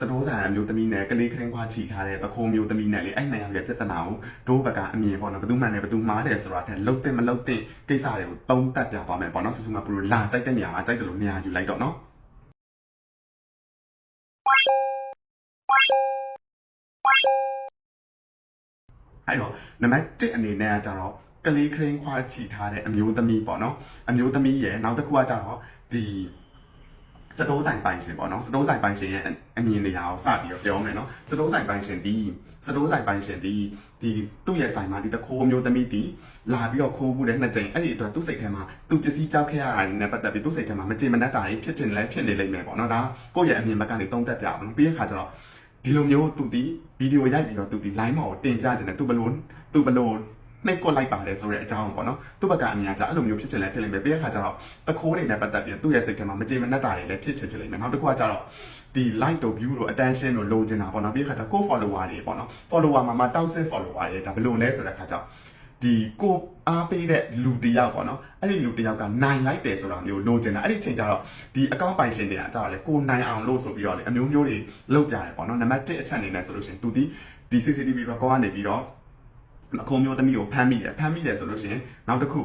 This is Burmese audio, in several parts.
စတိုးဆိုင်အမျိုးသမီးနဲ့ကလေးခရင်ခွာချီထားတဲ့တခိုးမျိုးသမီးနဲ့လေအဲ့နှစ်ယောက်ရဲ့ပြဿနာကိုဒိုးဘက်ကအမြင်ပေါ့နော်ဘယ်သူမှန်တယ်ဘယ်သူမှားတယ်ဆိုတာတဲ့လုတ်တဲ့မလုတ်တဲ့ကိစ္စတွေကိုတုံးတက်ပြသွားမယ်ပေါ့နော်ဆူဆူမပူလာတိုက်တဲ့နေရာမှာတိုက်တယ်လို့နေရာယူလိုက်တော့နော်အဲ့တော့နံပါတ်1အနေနဲ့ကကြတော့ကလေးခရင်ခွာချီထားတဲ့အမျိုးသမီးပေါ့နော်အမျိုးသမီးရဲ့နောက်တစ်ခုကကြတော့ဒီ စတိုးဆိုင်ပိုင်ရှင်ပေါ့နော်စတိုးဆိုင်ပိုင်ရှင်ရဲ့အမြင်နေရာကိုစပြီးတော့ပြောမယ်နော်စတိုးဆိုင်ပိုင်ရှင်ဒီစတိုးဆိုင်ပိုင်ရှင်ဒီဒီသူ့ရဲ့ဆိုင်မှာဒီတခိုးမျိုးသမီးဒီလာပြီးတော့ခိုးမှုတဲ့နှစ်ကြိမ်အဲ့ဒီအတွက်သူ့စိတ်ထဲမှာသူပစ္စည်းကြောက်ခဲ့ရတာနဲ့ပတ်သက်ပြီးသူ့စိတ်ထဲမှာမကြေမနက်တာတွေဖြစ်တင်လဲဖြစ်နေလိမ့်မယ်ပေါ့နော်ဒါကိုယ့်ရဲ့အမြင်ဘက်ကနေသုံးသပ်ပြအောင်နော်ပြီးတဲ့ခါကျတော့ဒီလိုမျိုးသူဒီဗီဒီယိုရိုက်ပြီးတော့သူဒီ line မှာကိုတင်ပြခြင်းနဲ့သူဘလို့သူဘလို့ နှိတ်ကွက်လိုက်ပါတယ်ဆိုတဲ့အကြောင်းပေါ့နော်သူ့ဘက်ကအမြင်ကအဲ့လိုမျိုးဖြစ်ချင်လဲဖြစ်လိမ့်မယ်ပြီးတဲ့ခါကျတော့တခိုးတွေနဲ့ပတ်သက်ပြီးသူ့ရဲ့စိတ်ထဲမှာမကြေမနက်တာတွေလည်းဖြစ်ချင်ဖြစ်လိမ့်မယ်နောက်တစ်ခုကကျတော့ဒီ like တို့ view တို့ attention တို့လိုချင်တာပေါ့နော်ပြီးတဲ့ခါကျကို follower တွေပေါ့နော် follower မှာမှာတောက်ဆစ် follower တွေじゃဘယ်လိုလဲဆိုတဲ့ခါကျတော့ဒီကိုအားပေးတဲ့လူတစ်ယောက်ပေါ့နော်အဲ့ဒီလူတစ်ယောက်ကနိုင်လိုက်တယ်ဆိုတာမျိုးလိုချင်တာအဲ့ဒီအချိန်ကျတော့ဒီအကောင့်ပိုင်ရှင်တွေကကျတော့လေကိုနိုင်အောင်လို့ဆိုပြီးတော့လေအမျိုးမျိုးတွေလုပ်ပြရတယ်ပေါ့နော်နံပါတ်1အချက်အနေနဲ့ဆိုလို့ရှိရင်သူဒီဒီ CCTV record ကနေပြီးတော့ အခုမျိုးသမီးကိုဖမ်းမိတယ်ဖမ်းမိတယ်ဆိုလို့ရှိရင်နောက်တစ်ခု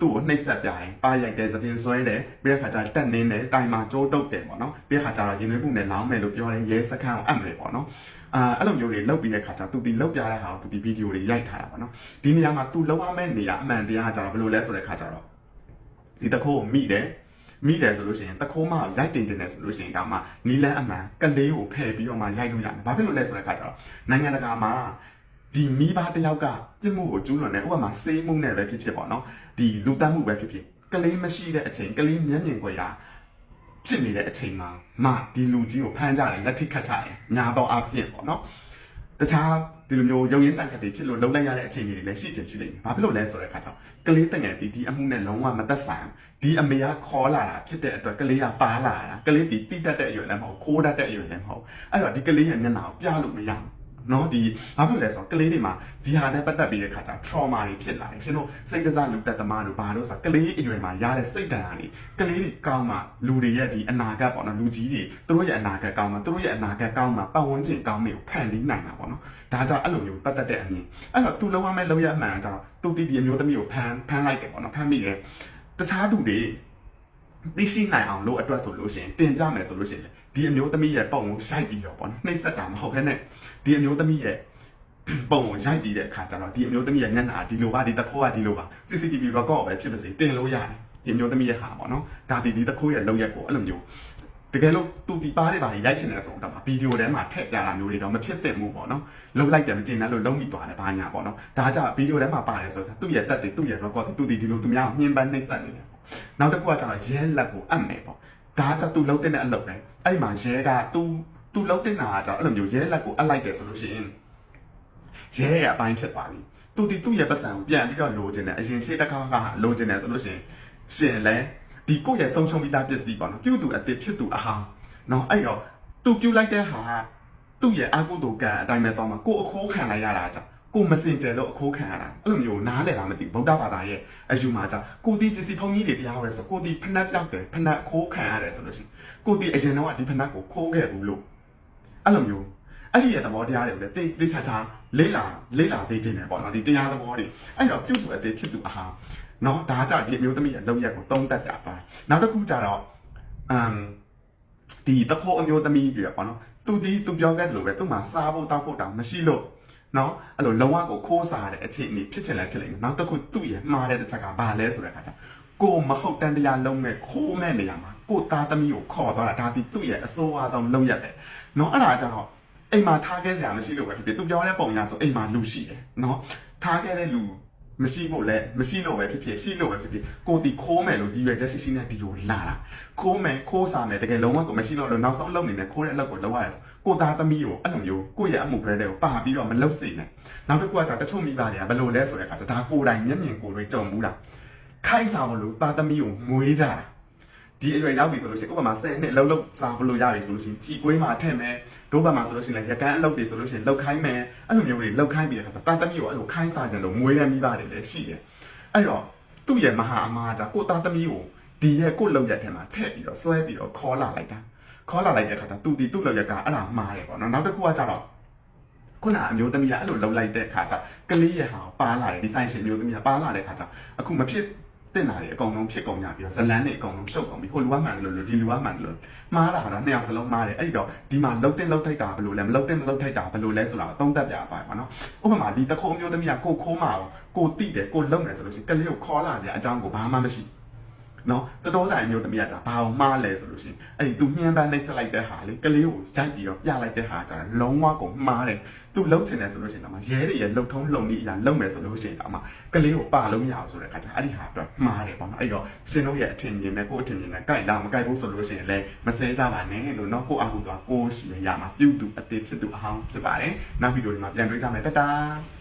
သူ့ကိုနှိပ်စက်ပြရင်ပါရိုက်တယ်သပင်ဆွဲတယ်ပြီးတဲ့ခါကျတက်နင်းတယ်တိုင်မှာကြိုးတုပ်တယ်ပေါ့နော်ပြီးတဲ့ခါကျတော့ရင်သွေးပူနဲ့လောင်းမယ်လို့ပြောတယ်ရဲစခန်းကိုအပ်မယ်ပေါ့နော်အာအဲ့လိုမျိုးတွေလောက်ပြီးတဲ့ခါကျသူဒီလောက်ပြတဲ့ဟာကိုသူဒီဗီဒီယိုတွေရိုက်ထားတာပေါ့နော်ဒီနေရာမှာသူလောက်ရမယ့်နေရာအမှန်တရားကကျတော့ဘယ်လိုလဲဆိုတဲ့ခါကျတော့ဒီတခိုးကိုမိတယ်မိတယ်ဆိုလို့ရှိရင်တခိုးမရိုက်တင်တင်တယ်ဆိုလို့ရှိရင်ဒါမှနီလန်းအမှန်ကလေးကိုဖယ်ပြီးတော့မှရိုက်လို့ရတယ်။ဘာဖြစ်လို့လဲဆိုတဲ့ခါကျတော့နိုင်ငံတကာမှာ ဒီမိဘတစ်ယောက်ကပြစ်မှုကိုကျူးလွန်တယ်ဥပမာစေးမှုနဲ့ပဲဖြစ်ဖြစ်ပေါ့နော်ဒီလူတတ်မှုပဲဖြစ်ဖြစ်ကလေးမရှိတဲ့အချိန်ကလေးမျက်မြင်ခွေရာဖြစ်နေတဲ့အချိန်မှာမဒီလူကြီးကိုဖမ်းကြတယ်လက်ထိခတ်ကြတယ်ညာတော့အဖြစ်ပေါ့နော်တခြားဒီလိုမျိုးရုံရင်းဆိုင်ခတ်တွေဖြစ်လို့လုံလိုက်ရတဲ့အခြေအနေတွေလည်းရှိချင်ရှိလိမ့်မယ်။ဘာဖြစ်လို့လဲဆိုတဲ့အခါကျတော့ကလေးတငယ်တီဒီအမှုနဲ့လုံးဝမသက်ဆိုင်ဒီအမေကခေါ်လာတာဖြစ်တဲ့အတွက်ကလေးကပါလာတာကလေးတီတိတတ်တဲ့အရွယ်လည်းမဟုတ်ခိုးတတ်တဲ့အရွယ်လည်းမဟုတ်အဲ့တော့ဒီကလေးရဲ့မျက်နှာကိုပြလို့မရဘူး နော်ဒီဘာဖြစ်လဲဆိုတော့ကလေးတွေမှာဒီဟာနဲ့ပတ်သက်ပြီးတဲ့ခါကျ trauma တွေဖြစ်လာတယ်ရှင်တို့စိတ်ကစားလူတက်သမားတို့ဘာလို့ဆိုတော့ကလေးအရွယ်မှာရတဲ့စိတ်ဓာတ်ဟာနေကလေးတွေကောင်းမှလူတွေရဲ့ဒီအနာဂတ်ပေါ့နော်လူကြီးတွေသူတို့ရဲ့အနာဂတ်ကောင်းမှသူတို့ရဲ့အနာဂတ်ကောင်းမှပတ်ဝန်းကျင်ကောင်းတွေကိုဖန်တီးနိုင်တာပေါ့နော်ဒါကြောင့်အဲ့လိုမျိုးပတ်သက်တဲ့အမြင်အဲ့တော့သူလုံးဝမဲ့လုံးရအမှန်ကကျတော့သူတီဒီအမျိုးသမီးကိုဖမ်းဖမ်းလိုက်တယ်ပေါ့နော်ဖမ်းမိတယ်တခြားသူတွေ သိရှိနိုင်အောင်လို့အတွက်ဆိုလို့ရှိရင်တင်ပြမယ်ဆိုလို့ရှိရင်ဒီအမျိုးသမီးရဲ့ပုံကိုရိုက်ပြီးတော့ပေါ့နော်နှိပ်စက်တာမဟုတ်ဘဲနဲ့ဒီအမျိုးသမီးရဲ့ပုံကိုရိုက်ပြီးတဲ့အခါကျတော့ဒီအမျိုးသမီးရဲ့မျက်နှာဒီလိုပါဒီတခိုးကဒီလိုပါ CCTV record ပဲဖြစ်ပါစေတင်လို့ရတယ်ဒီအမျိုးသမီးရဲ့ဟာပေါ့နော်ဒါဒီဒီတခိုးရဲ့လောက်ရက်ကိုအဲ့လိုမျိုးတကယ်လို့သူဒီပါးတွေပါရိုက်ချင်တယ်ဆိုတော့ဗီဒီယိုထဲမှာထည့်ပြတာမျိုးတွေတော့မဖြစ်သင့်ဘူးပေါ့နော်လုံလိုက်တယ်မကျင်တယ်လို့လုံမိသွားတယ်ဘာညာပေါ့နော်ဒါကြဗီဒီယိုထဲမှာပါတယ်ဆိုတော့သူ့ရဲ့တက်တွေသူ့ရဲ့ record တွေသူဒီဒီလိုသူများကိုညှင်းပန်းနှိပ်စက်နေတယ်နောက်တစ်ခုကကျတော့ရဲလက်ကိုအပ်မယ်ပေါ့ဒါကကျသူလုံးတဲ့အလုပ်ပဲအဲ့ဒီမှာရဲကသူသူလုံးတဲ့နာကကျတော့အဲ့လိုမျိုးရဲလက်ကိုအပ်လိုက်တယ်ဆိုလို့ရှိရင်ရဲရဲ့အပိုင်းဖြစ်သွားပြီသူဒီသူ့ရဲ့ပတ်စံကိုပြန်ပြီးတော့လိုချင်တယ်အရင်ရှေ့တစ်ခါကလိုချင်တယ်ဆိုလို့ရှိရင်ရှင်လဲဒီကိုယ့်ရဲ့ဆုံးရှုံးပြီးသားပစ္စည်းပေါ့နော်ပြုသူအစ်စ်ဖြစ်သူအဟာနော်အဲ့တော့သူပြုလိုက်တဲ့ဟာသူ့ရဲ့အကုသိုလ်ကံအတိုင်းပဲသွားမှာကိုယ်အခိုးခံလိုက်ရတာကြောင့် ကိုမစင်ကြယ်လို့အခိုးခံရတာအဲ့လိုမျိုးနားလည်တာမသိဘူးဗုဒ္ဓဘာသာရဲ့အယူမှာကြောင့်ကိုဒီပစ္စည်းဖုံကြီးတွေတရားဟောရဲဆိုကိုဒီဖနက်ပြောက်တယ်ဖနက်ခိုးခံရတယ်ဆိုလို့ရှိရင်ကိုဒီအရင်တော့ဒီဖနက်ကိုခိုးခဲ့ဘူးလို့အဲ့လိုမျိုးအဲ့ဒီရဲ့သဘောတရားတွေကိုလည်းတိတိချာချာလေးလာလေးလာစေခြင်းတယ်ပေါ့နော်ဒီတရားသဘောတွေအဲ့တော့ပြုတ်သူအသေးဖြစ်သူအဟာနော်ဒါကြဒီအမျိုးသမီးရဲ့လုံရက်ကိုသုံးတတ်တာပါနောက်တစ်ခုကြတော့အမ်ဒီတခိုးအမျိုးသမီးတွေပေါ့နော်သူဒီသူပြောခဲ့တယ်လို့ပဲသူ့မှာစားဖို့တောက်ဖို့တောင်မရှိလို့ နော်အဲ့လိုလုံဝကိုခိုးစားတဲ့အခြေအနေဖြစ်ချင်လဲဖြစ်လိမ့်မယ်နောက်တစ်ခုသူ့ရဲ့မှားတဲ့တစ်ချက်ကဘာလဲဆိုတဲ့အခါကျကိုမဟုတ်တန်တရားလုံးမဲ့ခိုးမဲ့နေရာမှာကိုသားသမီးကိုခေါ်သွားတာဒါဒီသူ့ရဲ့အစိုးအဆောင်လုံရက်တယ်နော်အဲ့ဒါကြတော့အိမ်မှာထားခဲ့စရာမရှိလို့ပဲဖြစ်ဖြစ်သူပြောတဲ့ပုံညာဆိုအိမ်မှာလူရှိတယ်နော်ထားခဲ့တဲ့လူ မရှိဖို့လဲမရှိလို့ပဲဖြစ်ဖြစ်ရှိလို့ပဲဖြစ်ဖြစ်ကိုတီခိုးမယ်လို့ဒီရွယ်ချက်ရှိရှိနဲ့ဒီကိုလာတာခိုးမယ်ခိုးစားမယ်တကယ်လုံးဝကိုမရှိလို့လို့နောက်ဆုံးလုပ်နေတဲ့ခိုးတဲ့အလုပ်ကိုလုပ်ရတယ်ကိုသားသမီးကိုအဲ့လိုမျိုးကိုယ့်ရဲ့အမှုဖရဲတဲ့ကိုပါပြီးတော့မလုပ်စေနဲ့နောက်တစ်ခုကကြာတချို့မိဘတွေကဘယ်လိုလဲဆိုတဲ့အခါကျဒါကိုယ်တိုင်မျက်မြင်ကိုယ်တွေကြုံဘူးတာခိုင်းစားလို့သားသမီးကိုမွေးကြတာ ဒီအရွယ်ရောက်ပြီဆိုလို့ရှိရင်ဥပမာ10နှစ်လှုပ်လှုပ်စားဘလို့ရပြီဆိုလို့ရှိရင်ជីကွေးမှာထည့်မယ်ဒို့ဘက်မှာဆိုလို့ရှိရင်လည်းရကန်းအလုပ်တွေဆိုလို့ရှိရင်လှုပ်ခိုင်းမယ်အဲ့လိုမျိုးတွေလှုပ်ခိုင်းပြီးတဲ့အခါသားသမီးကိုအဲ့လိုခိုင်းစားကြလို့မွေးတဲ့မိဘတွေလည်းရှိတယ်အဲ့တော့သူ့ရဲ့မဟာအမားကြကိုသားသမီးကိုဒီရဲ့ကိုလှုပ်ရက်ထဲမှာထည့်ပြီးတော့ဆွဲပြီးတော့ခေါ်လာလိုက်တာခေါ်လာလိုက်တဲ့ခါကျသူဒီသူ့လောက်ရကအဲ့ဒါမှားတယ်ပေါ့နော်နောက်တစ်ခုကကြတော့ခုနအမျိုးသမီးကအဲ့လိုလှုပ်လိုက်တဲ့ခါကျကလေးရဲ့ဟာပါလာတယ်ဒီဆိုင်ရှင်မျိုးသမီးကပါလာတဲ့ခါကျအခုမဖြစ် တင်တာတွေအကုန်လုံးဖြစ်ကုန်ကြပြီးတော့ဇလန်းတွေအကုန်လုံးရှုပ်ကုန်ပြီဟိုလူကမှန်တယ်လို့ဒီလူကမှန်တယ်လို့မှားတာကတော့နှစ်ယောက်စလုံးမှားတယ်အဲ့ဒီတော့ဒီမှာလှုပ်တင်လှုပ်ထိုက်တာဘယ်လိုလဲမလှုပ်တင်မလှုပ်ထိုက်တာဘယ်လိုလဲဆိုတာသုံးသပ်ပြပါပါနော်ဥပမာဒီတခုံးမျိုးသမီးကကိုခိုးမှာကိုတိတယ်ကိုလုံတယ်ဆိုလို့ရှိရင်ကလေးကိုခေါ်လာကြအကြောင်းကိုဘာမှမရှိ နော်စတိုးဆိုင်မျိုးသမီးကကြာဘာအောင်မှားလဲဆိုလို့ရှိရင်အဲ့ဒီသူညှမ်းပန်းနှိပ်စက်လိုက်တဲ့ဟာလေကလေးကိုရိုက်ပြီးတော့ပြလိုက်တဲ့ဟာကြာလုံးဝကိုမှားတယ်သူလှုပ်ချင်တယ်ဆိုလို့ရှိရင်တော့ရဲတွေရဲ့လှုပ်ထုံးလှုံနည်းအရာလှုပ်မယ်ဆိုလို့ရှိရင်တော့မှကလေးကိုပါလို့မရအောင်ဆိုတဲ့အခါကျအဲ့ဒီဟာအတွက်မှားတယ်ပေါ့နော်အဲ့တော့ရှင်တို့ရဲ့အထင်မြင်နဲ့ကိုယ့်အထင်မြင်နဲ့ကြိုက်လားမကြိုက်ဘူးဆိုလို့ရှိရင်လည်းမစဲကြပါနဲ့လို့နော်ကိုယ့်အကူတော့ကိုယ်ရှိရရမှာပြုတ်သူအသေးဖြစ်သူအဟောင်းဖြစ်ပါတယ်နောက်ဗီဒီယိုဒီမှာပြန်တွေ့ကြမယ်တတား